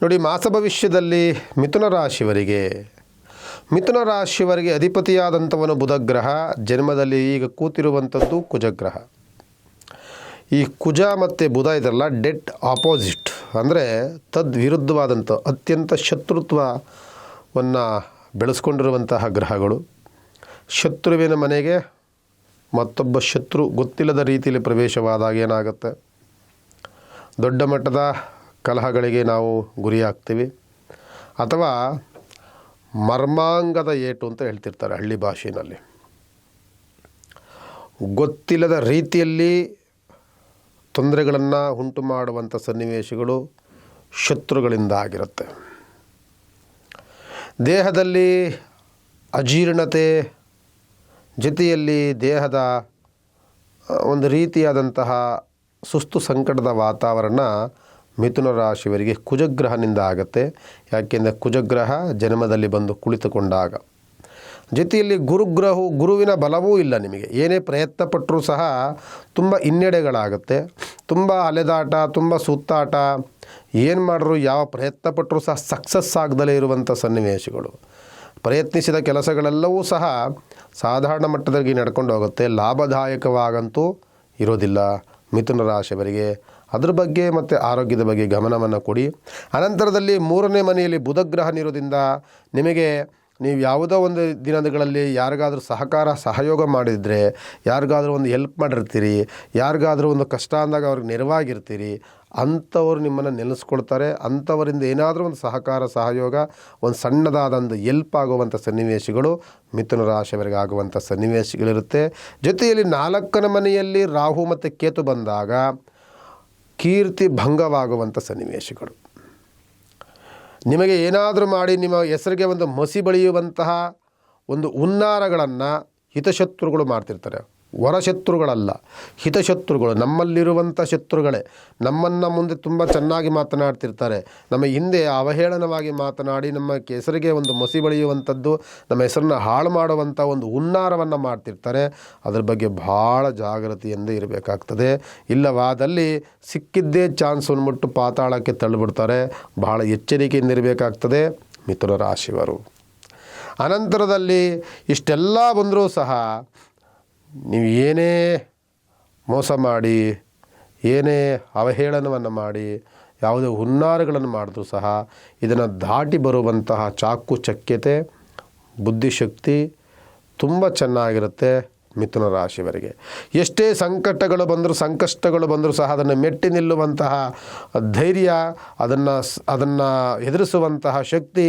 ನೋಡಿ, ಮಾಸ ಭವಿಷ್ಯದಲ್ಲಿ ಮಿಥುನ ರಾಶಿಯವರಿಗೆ ಮಿಥುನ ರಾಶಿಯವರಿಗೆ ಅಧಿಪತಿಯಾದಂಥವನು ಬುಧಗ್ರಹ, ಜನ್ಮದಲ್ಲಿ ಈಗ ಕೂತಿರುವಂಥದ್ದು ಕುಜಗ್ರಹ. ಈ ಕುಜ ಮತ್ತು ಬುಧ ಇದೆಲ್ಲ ಡೆಡ್ ಆಪೋಸಿಟ್, ಅಂದರೆ ತದ್ವಿರುದ್ಧವಾದಂಥ ಅತ್ಯಂತ ಶತ್ರುತ್ವವನ್ನು ಬೆಳೆಸ್ಕೊಂಡಿರುವಂತಹ ಗ್ರಹಗಳು. ಶತ್ರುವಿನ ಮನೆಗೆ ಮತ್ತೊಬ್ಬ ಶತ್ರು ಗೊತ್ತಿಲ್ಲದ ರೀತಿಯಲ್ಲಿ ಪ್ರವೇಶವಾದಾಗ ಏನಾಗುತ್ತೆ? ದೊಡ್ಡ ಮಟ್ಟದ ಕಲಹಗಳಿಗೆ ನಾವು ಗುರಿಯಾಗ್ತೀವಿ. ಅಥವಾ ಮರ್ಮಾಂಗದ ಏಟು ಅಂತ ಹೇಳ್ತಿರ್ತಾರೆ ಹಳ್ಳಿ ಭಾಷೆಯಲ್ಲಿ ಗೊತ್ತಿಲ್ಲದ ರೀತಿಯಲ್ಲಿ ತೊಂದರೆಗಳನ್ನು ಉಂಟು ಮಾಡುವಂಥ ಸನ್ನಿವೇಶಗಳು ಶತ್ರುಗಳಿಂದ ಆಗಿರುತ್ತೆ. ದೇಹದಲ್ಲಿ ಅಜೀರ್ಣತೆ, ಜೊತೆಯಲ್ಲಿ ದೇಹದ ಒಂದು ರೀತಿಯಾದಂತಹ ಸುಸ್ತು ಸಂಕಟದ ವಾತಾವರಣ ಮಿಥುನ ರಾಶಿಯವರಿಗೆ ಕುಜಗ್ರಹನಿಂದ ಆಗುತ್ತೆ. ಯಾಕೆಂದರೆ ಕುಜಗ್ರಹ ಜನ್ಮದಲ್ಲಿ ಬಂದು ಕುಳಿತುಕೊಂಡಾಗ. ಜೊತೆಯಲ್ಲಿ ಗುರುಗ್ರಹವು ಗುರುವಿನ ಬಲವೂ ಇಲ್ಲ ನಿಮಗೆ. ಏನೇ ಪ್ರಯತ್ನ ಪಟ್ಟರೂ ಸಹ ತುಂಬ ಹಿನ್ನಡೆಗಳಾಗುತ್ತೆ. ತುಂಬ ಅಲೆದಾಟ, ತುಂಬ ಸುತ್ತಾಟ, ಏನು ಮಾಡಿದ್ರು ಯಾವ ಪ್ರಯತ್ನ ಪಟ್ಟರೂ ಸಹ ಸಕ್ಸಸ್ ಆಗದಲೇ ಇರುವಂಥ ಸನ್ನಿವೇಶಗಳು. ಪ್ರಯತ್ನಿಸಿದ ಕೆಲಸಗಳೆಲ್ಲವೂ ಸಹ ಸಾಧಾರಣ ಮಟ್ಟದಲ್ಲಿ ನಡ್ಕೊಂಡು ಹೋಗುತ್ತೆ. ಲಾಭದಾಯಕವಾಗಂತೂ ಇರೋದಿಲ್ಲ ಮಿಥುನ ರಾಶಿಯವರಿಗೆ. ಅದ್ರ ಬಗ್ಗೆ ಮತ್ತು ಆರೋಗ್ಯದ ಬಗ್ಗೆ ಗಮನವನ್ನು ಕೊಡಿ. ಅನಂತರದಲ್ಲಿ ಮೂರನೇ ಮನೆಯಲ್ಲಿ ಬುಧಗ್ರಹನಿರೋದ್ರಿಂದ ನಿಮಗೆ ನೀವು ಯಾವುದೋ ಒಂದು ದಿನಗಳಲ್ಲಿ ಯಾರಿಗಾದರೂ ಸಹಕಾರ, ಸಹಯೋಗ ಮಾಡಿದರೆ, ಯಾರಿಗಾದರೂ ಒಂದು ಹೆಲ್ಪ್ ಮಾಡಿರ್ತೀರಿ, ಯಾರಿಗಾದರೂ ಒಂದು ಕಷ್ಟ ಅಂದಾಗ ಅವ್ರಿಗೆ ನೆರವಾಗಿರ್ತೀರಿ, ಅಂಥವ್ರು ನಿಮ್ಮನ್ನು ನೆನೆಸ್ಕೊಳ್ತಾರೆ ಅಂಥವರಿಂದ ಏನಾದರೂ ಒಂದು ಸಹಕಾರ, ಸಹಯೋಗ, ಒಂದು ಸಣ್ಣದಾದೊಂದು ಎಲ್ಪ್ ಆಗುವಂಥ ಸನ್ನಿವೇಶಗಳು ಮಿಥುನ ರಾಶಿಯವರಿಗೆ ಆಗುವಂಥ ಸನ್ನಿವೇಶಗಳಿರುತ್ತೆ. ಜೊತೆಯಲ್ಲಿ ನಾಲ್ಕನೇ ಮನೆಯಲ್ಲಿ ರಾಹು ಮತ್ತು ಕೇತು ಬಂದಾಗ ಕೀರ್ತಿ ಭಂಗವಾಗುವಂಥ ಸನ್ನಿವೇಶಗಳು. ನಿಮಗೆ ಏನಾದರೂ ಮಾಡಿ ನಿಮ್ಮ ಹೆಸರಿಗೆ ಒಂದು ಮಸಿ ಬಳಿಯುವಂತಹ ಒಂದು ಹುನ್ನಾರಗಳನ್ನು ಹಿತಶತ್ರುಗಳು ಮಾಡ್ತಿರ್ತಾರೆ. ಹೊರಶತ್ರುಗಳಲ್ಲ ಹಿತಶತ್ರುಗಳು ನಮ್ಮಲ್ಲಿರುವಂಥ ಶತ್ರುಗಳೇ. ನಮ್ಮನ್ನು ಮುಂದೆ ತುಂಬ ಚೆನ್ನಾಗಿ ಮಾತನಾಡ್ತಿರ್ತಾರೆ. ನಮ್ಮ ಹಿಂದೆ ಅವಹೇಳನವಾಗಿ ಮಾತನಾಡಿ ನಮ್ಮ ಹೆಸರಿಗೆ ಒಂದು ಮಸಿ ಬಳಿಯುವಂಥದ್ದು, ನಮ್ಮ ಹೆಸರನ್ನ ಹಾಳು ಮಾಡುವಂಥ ಒಂದು ಹುನ್ನಾರವನ್ನು ಮಾಡ್ತಿರ್ತಾರೆ. ಅದ್ರ ಬಗ್ಗೆ ಭಾಳ ಜಾಗೃತಿಯಿಂದ ಇರಬೇಕಾಗ್ತದೆ. ಇಲ್ಲವಾದಲ್ಲಿ ಸಿಕ್ಕಿದ್ದೇ ಚಾನ್ಸ್ ಅಂದ್ಬಿಟ್ಟು ಪಾತಾಳಕ್ಕೆ ತಳ್ಳಿಬಿಡ್ತಾರೆ. ಬಹಳ ಎಚ್ಚರಿಕೆಯಿಂದ ಇರಬೇಕಾಗ್ತದೆ. ಮಿಥುನ ರಾಶಿಯವರು ಅನಂತರದಲ್ಲಿ ಇಷ್ಟೆಲ್ಲ ಬಂದರೂ ಸಹ ನೀವು ಏನೇ ಮೋಸ ಮಾಡಿ, ಏನೇ ಅವಹೇಳನವನ್ನು ಮಾಡಿ, ಯಾವುದೇ ಹುನ್ನಾರಗಳನ್ನು ಮಾಡಿದ್ರೂ ಸಹ ಇದನ್ನು ದಾಟಿ ಬರುವಂತಹ ಚಾಕು ಚಕ್ಯತೆ, ಬುದ್ಧಿಶಕ್ತಿ ತುಂಬ ಚೆನ್ನಾಗಿರುತ್ತೆ ಮಿಥುನ ರಾಶಿಯವರಿಗೆ. ಎಷ್ಟೇ ಸಂಕಟಗಳು ಬಂದರೂ, ಸಂಕಷ್ಟಗಳು ಬಂದರೂ ಸಹ ಅದನ್ನು ಮೆಟ್ಟಿ ನಿಲ್ಲುವಂತಹ ಧೈರ್ಯ, ಅದನ್ನು ಅದನ್ನು ಎದುರಿಸುವಂತಹ ಶಕ್ತಿ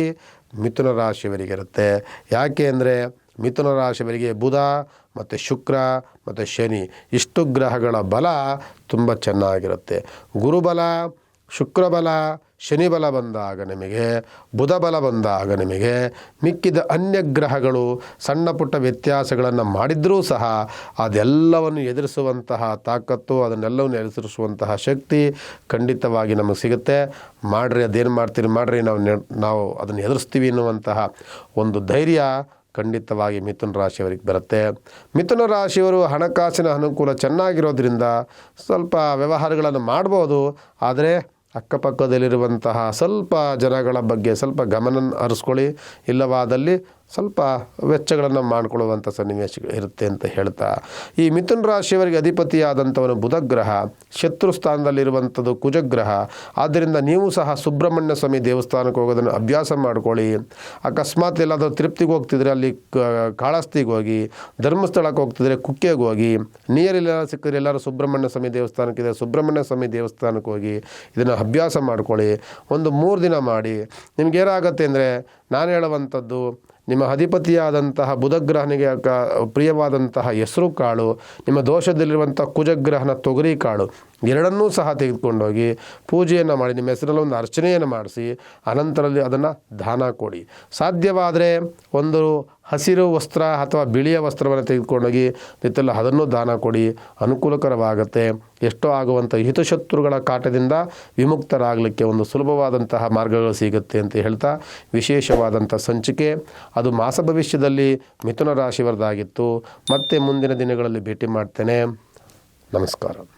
ಮಿಥುನ ರಾಶಿಯವರಿಗಿರುತ್ತೆ. ಯಾಕೆ ಅಂದರೆ ಮಿಥುನ ರಾಶಿಯವರಿಗೆ ಬುಧ ಮತ್ತು ಶುಕ್ರ ಮತ್ತು ಶನಿ. ಇಷ್ಟು ಗ್ರಹಗಳ ಬಲ ತುಂಬ ಚೆನ್ನಾಗಿರುತ್ತೆ. ಗುರುಬಲ, ಶುಕ್ರಬಲ, ಶನಿಬಲ ಬಂದಾಗ ನಿಮಗೆ ಬುಧ ಬಲ ಬಂದಾಗ ನಿಮಗೆ ಮಿಕ್ಕಿದ ಅನ್ಯ ಗ್ರಹಗಳು ಸಣ್ಣ ಪುಟ್ಟ ವ್ಯತ್ಯಾಸಗಳನ್ನು ಮಾಡಿದರೂ ಸಹ ಅದೆಲ್ಲವನ್ನು ಎದುರಿಸುವಂತಹ ತಾಕತ್ತು, ಅದನ್ನೆಲ್ಲವನ್ನು ಎದುರಿಸುವಂತಹ ಶಕ್ತಿ ಖಂಡಿತವಾಗಿ ನಮಗೆ ಸಿಗುತ್ತೆ. ಮಾಡ್ರಿ, ಅದೇನು ಮಾಡ್ತೀರಿ, ಮಾಡ್ರಿ, ನಾವು ನಾವು ಅದನ್ನು ಎದುರಿಸ್ತೀವಿ ಎನ್ನುವಂತಹ ಒಂದು ಧೈರ್ಯ ಖಂಡಿತವಾಗಿ ಮಿಥುನ ರಾಶಿಯವರಿಗೆ ಬರುತ್ತೆ. ಮಿಥುನ ರಾಶಿಯವರು ಹಣಕಾಸಿನ ಅನುಕೂಲ ಚೆನ್ನಾಗಿರೋದ್ರಿಂದ ಸ್ವಲ್ಪ ವ್ಯವಹಾರಗಳನ್ನು ಮಾಡ್ಬೋದು. ಆದರೆ ಅಕ್ಕಪಕ್ಕದಲ್ಲಿರುವಂತಹ ಸ್ವಲ್ಪ ಜನಗಳ ಬಗ್ಗೆ ಸ್ವಲ್ಪ ಗಮನ ಹರಿಸ್ಕೊಳ್ಳಿ. ಇಲ್ಲವಾದಲ್ಲಿ ಸ್ವಲ್ಪ ವೆಚ್ಚಗಳನ್ನು ಮಾಡಿಕೊಳ್ಳುವಂಥ ಸನ್ನಿವೇಶ ಇರುತ್ತೆ ಅಂತ ಹೇಳ್ತಾ, ಈ ಮಿಥುನ ರಾಶಿಯವರಿಗೆ ಅಧಿಪತಿಯಾದಂಥವನು ಬುಧಗ್ರಹ, ಶತ್ರು ಸ್ಥಾನದಲ್ಲಿರುವಂಥದ್ದು ಕುಜಗ್ರಹ. ಆದ್ದರಿಂದ ನೀವು ಸಹ ಸುಬ್ರಹ್ಮಣ್ಯ ಸ್ವಾಮಿ ದೇವಸ್ಥಾನಕ್ಕೆ ಹೋಗೋದನ್ನು ಅಭ್ಯಾಸ ಮಾಡಿಕೊಳ್ಳಿ. ಅಕಸ್ಮಾತ್ ಎಲ್ಲಾದರೂ ತೃಪ್ತಿಗೆ ಹೋಗ್ತಿದ್ರೆ ಅಲ್ಲಿ ಕಾಳಸ್ತಿಗೆ ಹೋಗಿ, ಧರ್ಮಸ್ಥಳಕ್ಕೆ ಹೋಗ್ತಿದ್ರೆ ಕುಕ್ಕೆಗೆ ಹೋಗಿ ನೀರಿಲ್ಲ ಸಿಕ್ಕಿದ್ರೆ ಎಲ್ಲರೂ ಸುಬ್ರಹ್ಮಣ್ಯ ಸ್ವಾಮಿ ದೇವಸ್ಥಾನಕ್ಕಿದೆ ಸುಬ್ರಹ್ಮಣ್ಯ ಸ್ವಾಮಿ ದೇವಸ್ಥಾನಕ್ಕೆ ಹೋಗಿ ಇದನ್ನು ಅಭ್ಯಾಸ ಮಾಡಿಕೊಳ್ಳಿ. ಒಂದು ಮೂರು ದಿನ ಮಾಡಿ. ನಿಮ್ಗೆ ಏನಾಗುತ್ತೆ ಅಂದರೆ, ನಾನು ಹೇಳುವಂಥದ್ದು ನಿಮ್ಮ ಅಧಿಪತಿಯಾದಂತಹ ಬುಧಗ್ರಹನಿಗೆ ಪ್ರಿಯವಾದಂತಹ ಹೆಸರು ಕಾಳು, ನಿಮ್ಮ ದೋಷದಲ್ಲಿರುವಂಥ ಕುಜಗ್ರಹನ ತೊಗರಿ ಕಾಳು, ಎರಡನ್ನೂ ಸಹ ತೆಗೆದುಕೊಂಡೋಗಿ ಪೂಜೆಯನ್ನು ಮಾಡಿ, ನಿಮ್ಮ ಹೆಸರಲ್ಲಿ ಒಂದು ಅರ್ಚನೆಯನ್ನು ಮಾಡಿಸಿ, ಅನಂತರಲ್ಲಿ ಅದನ್ನು ದಾನ ಕೊಡಿ. ಸಾಧ್ಯವಾದರೆ ಒಂದು ಹಸಿರು ವಸ್ತ್ರ ಅಥವಾ ಬಿಳಿಯ ವಸ್ತ್ರವನ್ನು ತೆಗೆದುಕೊಂಡೋಗಿ ನಿತ್ತೆಲ್ಲ ಅದನ್ನು ದಾನ ಕೊಡಿ, ಅನುಕೂಲಕರವಾಗುತ್ತೆ. ಎಷ್ಟೋ ಆಗುವಂಥ ಹಿತಶತ್ರುಗಳ ಕಾಟದಿಂದ ವಿಮುಕ್ತರಾಗಲಿಕ್ಕೆ ಒಂದು ಸುಲಭವಾದಂತಹ ಮಾರ್ಗಗಳು ಸಿಗುತ್ತೆ ಅಂತ ಹೇಳ್ತಾ ವಿಶೇಷವಾದಂಥ ಸಂಚಿಕೆ. ಅದು ಮಾಸ ಭವಿಷ್ಯದಲ್ಲಿ ಮಿಥುನ ರಾಶಿಯವರದಾಗಿತ್ತು ಮತ್ತೆ ಮುಂದಿನ ದಿನಗಳಲ್ಲಿ ಭೇಟಿ ಮಾಡ್ತೇನೆ. ನಮಸ್ಕಾರ.